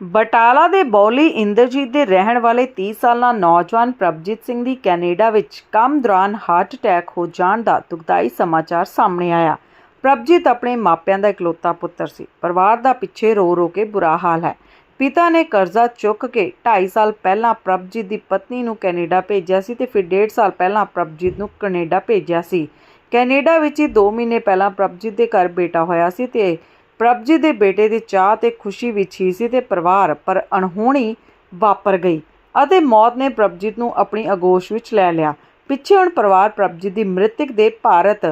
ਬਟਾਲਾ ਦੇ ਬੌਲੀ ਇੰਦਰਜੀਤ ਦੇ ਰਹਿਣ ਵਾਲੇ 30 ਸਾਲਾ ਨੌਜਵਾਨ ਪ੍ਰਭਜੀਤ ਸਿੰਘ ਦੀ ਕੈਨੇਡਾ ਵਿੱਚ ਕੰਮ ਦੌਰਾਨ ਹਾਰਟ ਅਟੈਕ ਹੋ ਜਾਣ ਦਾ ਦੁਖਦਾਈ ਸਮਾਚਾਰ ਸਾਹਮਣੇ ਆਇਆ। ਪ੍ਰਭਜੀਤ ਆਪਣੇ ਮਾਪਿਆਂ ਦਾ ਇਕਲੌਤਾ ਪੁੱਤਰ ਸੀ। ਪਰਿਵਾਰ ਦਾ ਪਿੱਛੇ ਰੋ ਰੋ ਕੇ ਬੁਰਾ ਹਾਲ ਹੈ। ਪਿਤਾ ਨੇ ਕਰਜ਼ਾ ਚੁੱਕ ਕੇ 2.5 ਸਾਲ ਪਹਿਲਾਂ ਪ੍ਰਭਜੀਤ ਦੀ ਪਤਨੀ ਨੂੰ ਕੈਨੇਡਾ ਭੇਜਿਆ ਸੀ ਤੇ ਫਿਰ 1.5 ਸਾਲ ਪਹਿਲਾਂ ਪ੍ਰਭਜੀਤ ਨੂੰ ਕੈਨੇਡਾ ਭੇਜਿਆ ਸੀ। ਕੈਨੇਡਾ ਵਿੱਚ ਹੀ 2 ਮਹੀਨੇ ਪਹਿਲਾਂ ਪ੍ਰਭਜੀਤ ਦੇ ਘਰ ਬੇਟਾ ਹੋਇਆ ਸੀ ਤੇ ਪ੍ਰਭਜੀਤ ਦੇ ਬੇਟੇ ਦੀ ਚਾਹ ਤੇ ਖੁਸ਼ੀ ਵਿੱਚ ਹੀ ਸੀ ਤੇ ਪਰਿਵਾਰ ਪਰ ਅਣਹੋਣੀ ਵਾਪਰ ਗਈ ਅਤੇ ਮੌਤ ਨੇ ਪ੍ਰਭਜੀਤ ਨੂੰ ਆਪਣੀ ਅਗੋਸ਼ ਵਿੱਚ ਲੈ ਲਿਆ। ਪਿੱਛੇ ਹੁਣ ਪਰਿਵਾਰ ਪ੍ਰਭਜੀਤ ਦੀ ਮ੍ਰਿਤਕ ਦੇ ਭਾਰਤ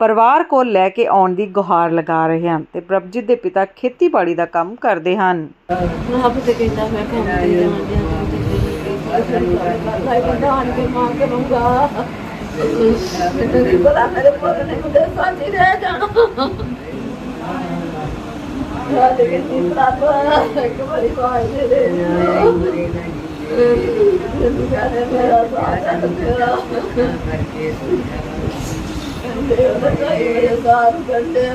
ਪਰਿਵਾਰ ਕੋਲ ਲੈ ਕੇ ਆਉਣ ਦੀ ਗੁਹਾਰ ਲਗਾ ਰਹੇ ਹਨ ਤੇ ਪ੍ਰਭਜੀਤ ਦੇ ਪਿਤਾ ਖੇਤੀਬਾੜੀ ਦਾ ਕੰਮ ਕਰਦੇ ਹਨ। ਆਪ ਬੜਾ ਮੇਰੇ ਪੁੱਤ ਨੇ, ਮੁੰਡੇ ਸਾਥੀ ਰਹਿ ਜਾਣਾ ਯਾ ਦੇ ਕੇ ਨੀ ਪ੍ਰਾਪਤ ਇੱਕ ਵਾਰੀ ਪਾਏ ਦੇ ਦੇ ਜਿੰਦਗੀ ਕਰੇ ਮੇਰਾ ਸਾਥ ਤੇਰਾ ਦੇ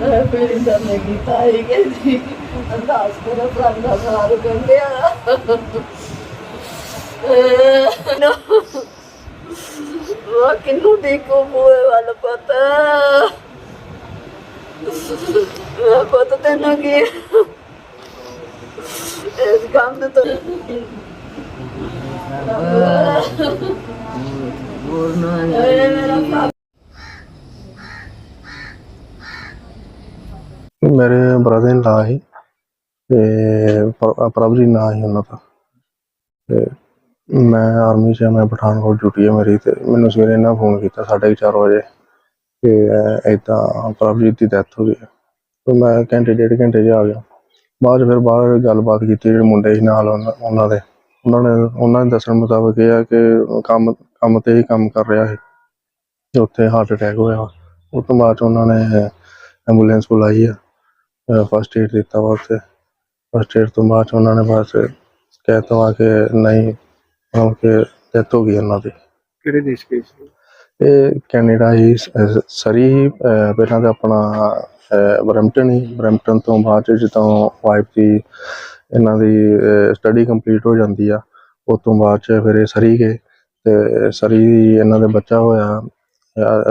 ਉਹਦਾ ਚਾਹੀ ਕਹਿੰਦੀ ਅਰਦਾਸ ਕਰੋ ਪ੍ਰਭ ਦਾ ਸਾਰ ਕੰਡਿਆ ਉਹ ਕਿੰਨੂੰ ਦੇਖੋ ਬੂਏ ਵਾਲਾ ਪਤਾ। ਪਤਾ ਤੈਨੂੰ ਕੀ ਇਸ ਕੰਮ ਦੇ ਤੋਂ ਮੇਰੇ ਬ੍ਰਦਰ ਇਨ ਲਾ ਸੀ ਤੇ ਪ੍ਰ- ਪ੍ਰਭ ਜੀ ਨਾਂ ਸੀ ਉਹਨਾਂ ਦਾ। ਤੇ ਮੈਂ ਆਰਮੀ 'ਚ ਆ, ਮੈਂ ਪਠਾਨਕੋਟ ਡਿਊਟੀ ਹੈ ਮੇਰੀ ਤੇ ਮੈਨੂੰ ਸਵੇਰੇ ਇਹਨਾਂ ਫੋਨ ਕੀਤਾ 4:30 ਵਜੇ। ਕਿ ਇਦਾਂ ਪ੍ਰਭਜੀਤ ਦੀ ਡੈਥ ਹੋ ਗਈ ਹੈ। ਤੇ ਮੈਂ ਘੰਟੇ, ਡੇਢ ਘੰਟੇ 'ਚ ਆ ਗਿਆ। ਬਾਅਦ 'ਚ ਫਿਰ ਬਾਹਰ ਗੱਲਬਾਤ ਕੀਤੀ ਜਿਹੜੇ ਮੁੰਡੇ ਸੀ ਨਾਲ ਉਹਨਾਂ ਉਹਨਾਂ ਦੇ। ਉਹਨਾਂ ਨੇ ਉਹਨਾਂ ਦੇ ਦੱਸਣ ਮੁਤਾਬਕ ਇਹ ਆ ਕਿ ਕੰਮ ਕੰਮ ਤੇ ਹੀ ਕੰਮ ਕਰ ਰਿਹਾ ਸੀ। ਤੇ ਉੱਥੇ ਹਾਰਟ ਅਟੈਕ ਹੋਇਆ ਉਸ ਤੋਂ ਬਾਅਦ 'ਚ ਉਹਨਾਂ ਨੇ ਐਂਬੂਲੈਂਸ ਬੁਲਾਈ ਆ। ਫਸਟ ਏਡ ਦਿੱਤਾ ਵਾ ਉੱਥੇ। ਫਸਟ ਏਡ ਤੋਂ ਬਾਅਦ 'ਚ ਉਹਨਾਂ ਨੇ ਬਸ ਕਹਿਤਾ ਵਾ ਕਿ ਨਹੀਂ, ਮਤਲਬ ਕਿ ਡੈਥ ਹੋ ਗਈ ਉਹਨਾਂ ਦੀ। ਕਿਹੜੇ ਦੇਸ਼ ਗਏ ਸੀ? ਇਹ ਕੈਨੇਡਾ ਹੀ ਸਰੀ ਹੀ ਪਹਿਲਾਂ ਤਾਂ ਆਪਣਾ ਬਰੈਂਪਟਨ ਹੀ, ਬਰੈਂਪਟਨ ਤੋਂ ਬਾਅਦ 'ਚ ਜਦੋਂ ਵਾਈਫ ਦੀ ਇਹਨਾਂ ਦੀ ਸਟੱਡੀ ਕੰਪਲੀਟ ਹੋ ਜਾਂਦੀ ਆ, ਉਸ ਤੋਂ ਬਾਅਦ 'ਚ ਫਿਰ ਇਹ ਸਰੀ ਗਏ ਤੇ ਸਰੀ ਇਹਨਾਂ ਦੇ ਬੱਚਾ ਹੋਇਆ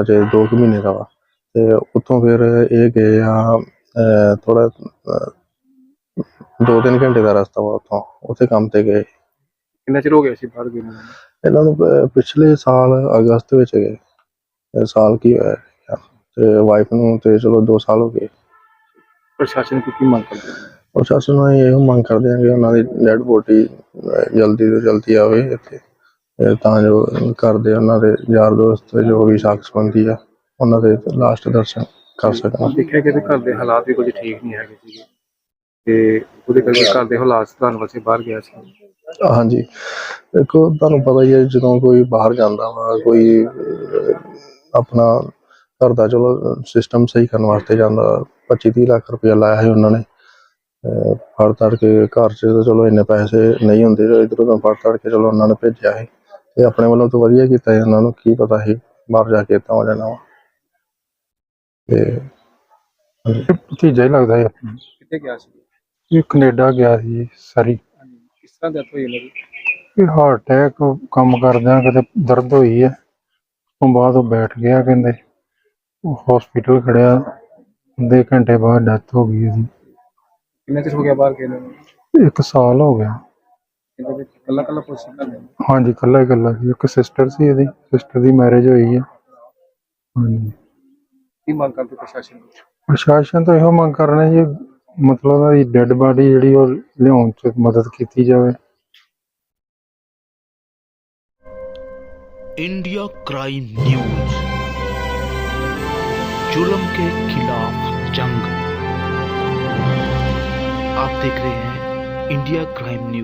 ਅਜੇ 2 ਕੁ ਮਹੀਨੇ ਦਾ ਵਾ, ਤੇ ਉੱਥੋਂ ਫਿਰ ਇਹ ਗਏ ਆ ਥੋੜਾ ਦੋ ਤਿੰਨ ਘੰਟੇ ਦਾ ਰਸਤਾ ਵਾ ਉੱਥੋਂ, ਉੱਥੇ ਕੰਮ ਤੇ ਗਏ। ਕਿੰਨਾ ਚਿਰ ਹੋ ਗਿਆ ਸੀ ਬਾਹਰ ਗਏ ਨੂੰ? ਇਹਨਾਂ ਨੂੰ ਪ- ਪਿਛਲੇ ਸਾਲ ਅਗਸਤ ਵਿੱਚ ਗਏ। ਇਹ ਸਾਲ ਕੀ ਹੋਇਆ। ਤੇ ਵਾਈਫ ਨੂੰ ਤੇ ਚਲੋ 2 ਸਾਲ ਹੋ ਗਏ। ਪ੍ਰਸ਼ਾਸਨ ਕੋਲ ਕੀ ਮੰਗ ਕਰਦੇ? ਹੋ? ਪ੍ਰਸ਼ਾਸਨ ਨੂੰ ਇਹ ਮੰਗ ਕਰਦੇ ਹਾਂ ਕਿ ਉਹਨਾਂ ਦੀ ਡੈਡ ਬੋਡੀ ਜਲਦੀ ਤੋਂ ਜਲਦੀ ਆਵੇ ਇੱਥੇ। ਤੇ ਤਾਂ ਜੋ ਕਰਦੇ ਉਹਨਾਂ ਦੇ ਯਾਰ ਦੋਸਤ ਜੋ ਵੀ ਸਾਖ ਸੰਬੰਧੀ ਆ ਉਹਨਾਂ ਦੇ ਲਾਸਟ ਦਰਸ਼ਨ ਕਰ ਸਕਣ। ਦੇਖਿਆ ਕਿ ਇਹਦੇ ਘਰ ਦੇ ਹਾਲਾਤ ਵੀ ਕੁਝ ਠੀਕ ਨਹੀਂ ਹੈਗੇ ਸੀਗੇ। ਤੇ ਉਹਦੇ ਕਰਕੇ ਘਰ ਦੇ ਹਾਲਾਤ ਸੁਧਾਰਨ ਵਾਸਤੇ ਬਾਹਰ ਗਿਆ ਸੀ। ਹਾਂਜੀ। ਦੇਖੋ ਤੁਹਾਨੂੰ ਪਤਾ ਹੀ ਹੈ ਜਦੋਂ ਕੋਈ ਬਾਹਰ ਜਾਂਦਾ ਵਾ ਕੋਈ ਅਹ, ਆਪਣਾ ਘਰ ਦਾ ਚਲੋ ਸਿਸਟਮ ਸਹੀ ਕਰਨ ਵਾਸਤੇ ਜਾਂਦਾ 25 30 ਲੱਖ ਰੁਪਇਆ ਲਾਇਆ ਸੀ ਉਹਨਾਂ ਨੇ। ਅਹ, ਫੜ ਤੜ ਕੇ ਘਰ 'ਚ ਤਾਂ ਚਲੋ ਇੰਨੇ ਪੈਸੇ ਨਹੀਂ ਹੁੰਦੇ ਇਧਰੋਂ ਤਾਂ ਫੜ ਤੜ ਕੇ ਚਲੋ ਉਹਨਾਂ ਨੇ ਭੇਜਿਆ ਸੀ। ਤੇ ਆਪਣੇ ਵੱਲੋਂ ਤਾਂ ਵਧੀਆ ਕੀਤਾ ਸੀ ਉਹਨਾਂ ਨੂੰ ਕੀ ਪਤਾ ਸੀ ਬਾਹਰ ਜਾ ਕੇ ਤਾਂ ਹੋ ਜਾਣਾ ਵਾ। ਤੇ ਭਤੀਜਾ ਹੀ ਲੱਗਦਾ ਹੈ ਕਿੱਥੇ ਗਿਆ ਸੀ? ਇਹ ਕੈਨੇਡਾ ਗਿਆ ਸੀ ਸਰੀ। ਕਿਸ ਤਰ੍ਹਾਂ ਡੈਥ ਹੋਈ ਉਹਨਾਂ ਦੀ? ਇਹ ਹਾਰਟ ਅਟੈਕ ਕੰਮ ਕਰਦਿਆਂ ਕਿਤੇ ਦਰਦ ਹੋਈ ਹੈ ਤੋਂ ਬਾਅਦ ਉਹ ਬੈਠ ਗਿਆ ਕਹਿੰਦੇ। ਉਹ ਹਸਪੀਟਲ ਖੜਿਆ ਅੱਧੇ ਘੰਟੇ ਬਾਅਦ ਡੈਥ ਹੋ ਗਈ ਉਹਦੀ। ਕਿੰਨਾ ਚਿਰ ਹੋ ਗਿਆ ਬਾਹਰ ਗਏ ਨੂੰ? ਇੱਕ ਸਾਲ ਹੋ ਗਿਆ। ਇਹਦੇ ਵਿੱਚ ਕੱਲਾ ਕੱਲਾ ਪੁੱਛ ਕਰਦੇ ਹਾਂਜੀ ਇਕੱਲਾ ਹੀ ਇਕੱਲਾ ਸੀ। ਇੱਕ ਸਿਸਟਰ ਸੀ ਇਹਦੀ। ਸਿਸਟਰ ਦੀ ਮੈਰਿਜ ਹੋਈ ਹੈ ਹਾਂਜੀ। ਕੀ ਮੰਗ ਕਰਦੇ ਪ੍ਰਸ਼ਾਸਨ? ਪ੍ਰਸ਼ਾਸਨ ਤੋਂ ਇਹੋ ਮੰਗ ਕਰਨਾ ਜੀ ਮਤਲਬ ਉਹਨਾਂ ਦੀ ਡੈੱਡ ਬਾਡੀ ਜਿਹੜੀ ਉਹ ਲਿਆਉਣ ਚ ਮਦਦ ਕੀਤੀ ਜਾਵੇ इंडिया क्राइम न्यूज जुल्म के खिलाफ जंग आप देख रहे हैं इंडिया क्राइम न्यूज